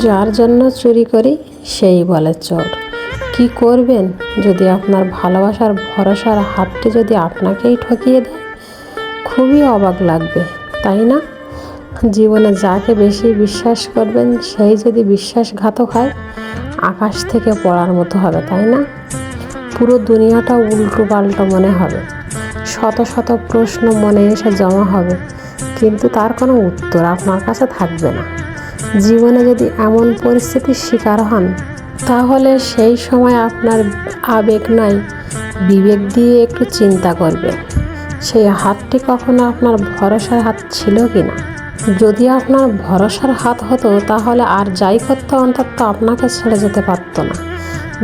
যার জন্য চুরি করি, সেই বলে চোর। কি করবেন? যদি আপনার ভালোবাসার ভরসার হাতটি যদি আপনাকেই ঠকিয়ে দেয়, খুবই অবাক লাগবে, তাই না? জীবনে যাকে বেশি বিশ্বাস করবেন, সেই যদি বিশ্বাসঘাতক হয়, আকাশ থেকে পড়ার মতো হবে, তাই না? পুরো দুনিয়াটা উল্টো পাল্টো মনে হবে। শত শত প্রশ্ন মনে এসে জমা হবে, কিন্তু তার কোনো উত্তর আপনার কাছে থাকবে না। জীবনে যদি এমন পরিস্থিতির শিকার হন, তাহলে সেই সময় আপনার আবেগ নাই, বিবেক দিয়ে একটু চিন্তা করবেন সেই হাতটি কখনো আপনার ভরসার হাত ছিল কি না যদি আপনার ভরসার হাত হতো, তাহলে আর যাই করতো অন্তত আপনাকে ছেড়ে যেতে পারতো না।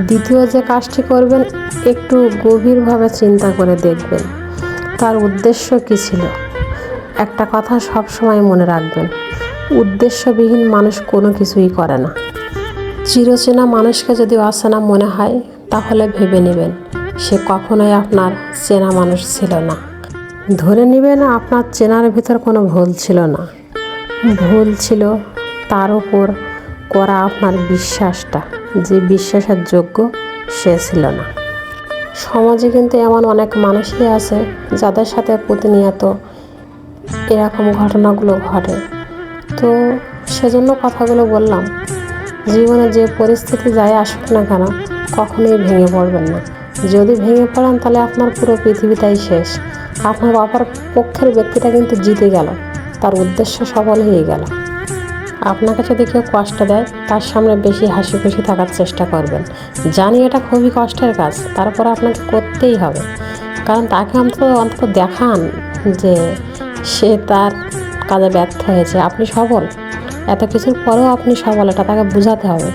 দ্বিতীয় যে কাজটি করবেন, একটু গভীরভাবে চিন্তা করে দেখবেন। তার উদ্দেশ্য কী ছিল? একটা কথা সব সময় মনে রাখবেন। উদ্দেশ্যবিহীন মানুষ কোনো কিছুই করে না। চিরচেনা মানুষকে যদি অচেনা মনে হয়, তাহলে ভেবে নেবেন, সে কখনোই আপনার চেনা মানুষ ছিল না। ধরে নেবেন আপনার চেনার ভিতর কোনো ভুল ছিল না। ভুল ছিল তার উপর করা আপনার বিশ্বাসটা, যে বিশ্বাসের যোগ্য সে ছিল না। সমাজে কিন্তু এমন অনেক মানুষই আছে, যাদের সাথে প্রতিনিয়ত এরকম ঘটনাগুলো ঘটে। তো সেজন্য কথাগুলো বললাম, জীবনে যে পরিস্থিতি যাই আসুক না কেন, কখনোই ভেঙে পড়বেন না। যদি ভেঙে পড়েন তাহলে আপনার পুরো পৃথিবীটাই শেষ। আপনার বাবার পক্ষের ব্যক্তিটা কিন্তু জিতে গেল, তার উদ্দেশ্য সফল হয়ে গেল। আপনাকে যদি কেউ কষ্ট দেয়, তার সামনে বেশি হাসি খুশি থাকার চেষ্টা করবেন। জানি এটা খুবই কষ্টের কাজ, তারপর আপনাকে করতেই হবে। কারণ তাকে অন্তত অন্তত দেখান যে সে তার কাজে ব্যর্থ হয়েছে। আপনি সফল এত কিছুর পরেও আপনি সফল এটা তাকে বোঝাতে হবে।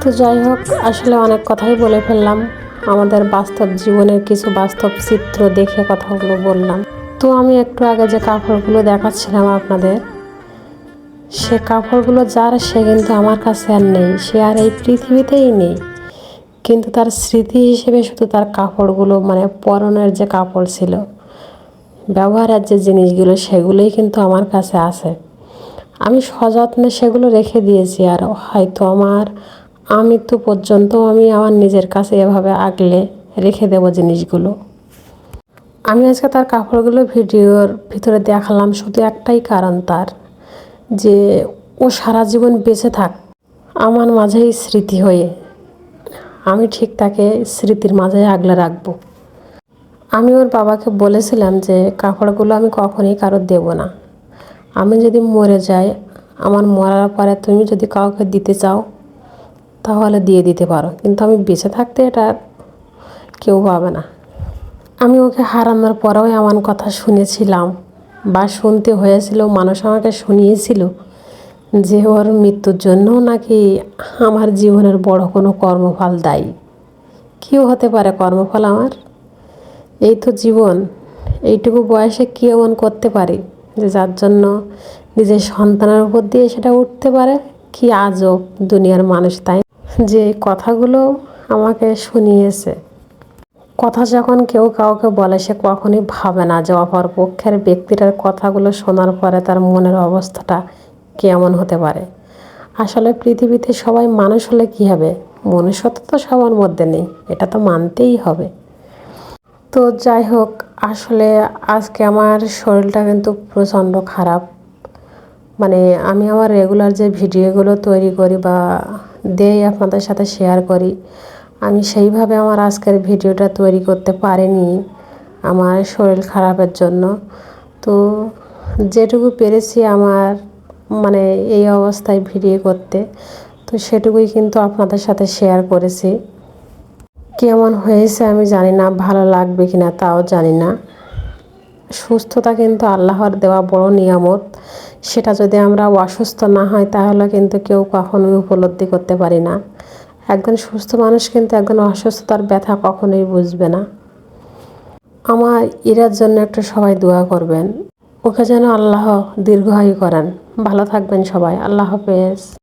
তো যাই হোক, আসলে অনেক কথাই বলে ফেললাম। আমাদের বাস্তব জীবনের কিছু বাস্তব চিত্র দেখে কথাগুলো বললাম। তো আমি একটু আগে যে কাপড়গুলো দেখাচ্ছিলাম আপনাদের, সে কাপড়গুলো যার, সে কিন্তু আমার কাছে আর নেই। সে আর এই পৃথিবীতেই নেই। কিন্তু তার স্মৃতি হিসেবে শুধু তার কাপড়গুলো মানে পরনের যে কাপড় ছিল ব্যবহারের যে জিনিসগুলো সেগুলোই কিন্তু আমার কাছে আছে। আমি সযত্নে সেগুলো রেখে দিয়েছি আর হয়তো আমার আমৃত্যু পর্যন্ত আমি আমার নিজের কাছে এভাবে আগলে রেখে দেবো জিনিসগুলো। আমি আজকে তার কাপড়গুলো ভিডিওর ভিতরে দেখালাম, শুধু একটাই কারণ তার, যে ও সারা জীবন বেঁচে থাক, আমার মাঝেই স্মৃতি হয়ে, আমি ঠিক তাকে স্মৃতির মাঝে আগলে রাখব। আমি ওর বাবাকে বলেছিলাম যে কাপড়গুলো আমি কখনই কারও দেব না। আমি যদি মরে যাই, আমার মরার পরে তুমি যদি কাউকে দিতে চাও, তাহলে দিয়ে দিতে পারো। কিন্তু আমি বেঁচে থাকতে এটা কেউ পাবে না। আমি ওকে হারানোর পরেও এমন কথা শুনেছিলাম বা শুনতে হয়েছিল, মানুষ আমাকে শুনিয়েছিল যে ওর মৃত্যুর জন্যও নাকি আমার জীবনের বড় কোনো কর্মফল দায়ী। কী হতে পারে কর্মফল আমার? এই তো জীবন, এইটুকু বয়সে কী এমন করতে পারি যে যার জন্য নিজের সন্তানের উপর দিয়ে সেটা উঠতে পারে? কি আজব দুনিয়ার মানুষ, তাই যে কথাগুলো আমাকে শুনিয়েছে। কথা যখন কেউ কাউকে বলে, সে কখনই ভাবে না যে অপর পক্ষের ব্যক্তিটার কথাগুলো শোনার পরে তার মনের অবস্থাটা কেমন হতে পারে। আসলে পৃথিবীতে সবাই মানুষ হলে কী হবে? মনুষ্যত্ব তো সবার মধ্যে নেই, এটা তো মানতেই হবে। তো যাই হোক, আসলে আজকে আমার শরীরটা কিন্তু প্রচণ্ড খারাপ। মানে আমি আমার রেগুলার যে ভিডিওগুলো তৈরি করি বা দেই আপনাদের সাথে শেয়ার করি, আমি সেইভাবে আমার আজকের ভিডিওটা তৈরি করতে পারিনি আমার শরীর খারাপের জন্য। তো যেটুকু পেরেছি আমার মানে এই অবস্থায় ভিডিও করতে, তো সেটুকুই কিন্তু আপনাদের সাথে শেয়ার করেছি। কেমন হয়েছে আমি জানি না, ভালো লাগবে কি না তাও জানি না। সুস্থতা কিন্তু আল্লাহর দেওয়া বড় নিয়ামত। সেটা যদি আমরা অসুস্থ না হয়, তাহলে কিন্তু কেউ কখনোই উপলব্ধি করতে পারি না। একজন সুস্থ মানুষ কিন্তু একজন অসুস্থতার ব্যথা কখনোই বুঝবে না। আমার ইরার জন্য একটা সবাই দোয়া করবেন। ওকে যেন আল্লাহ দীর্ঘায়ু করেন। ভালো থাকবেন সবাই। আল্লাহ হাফেজ।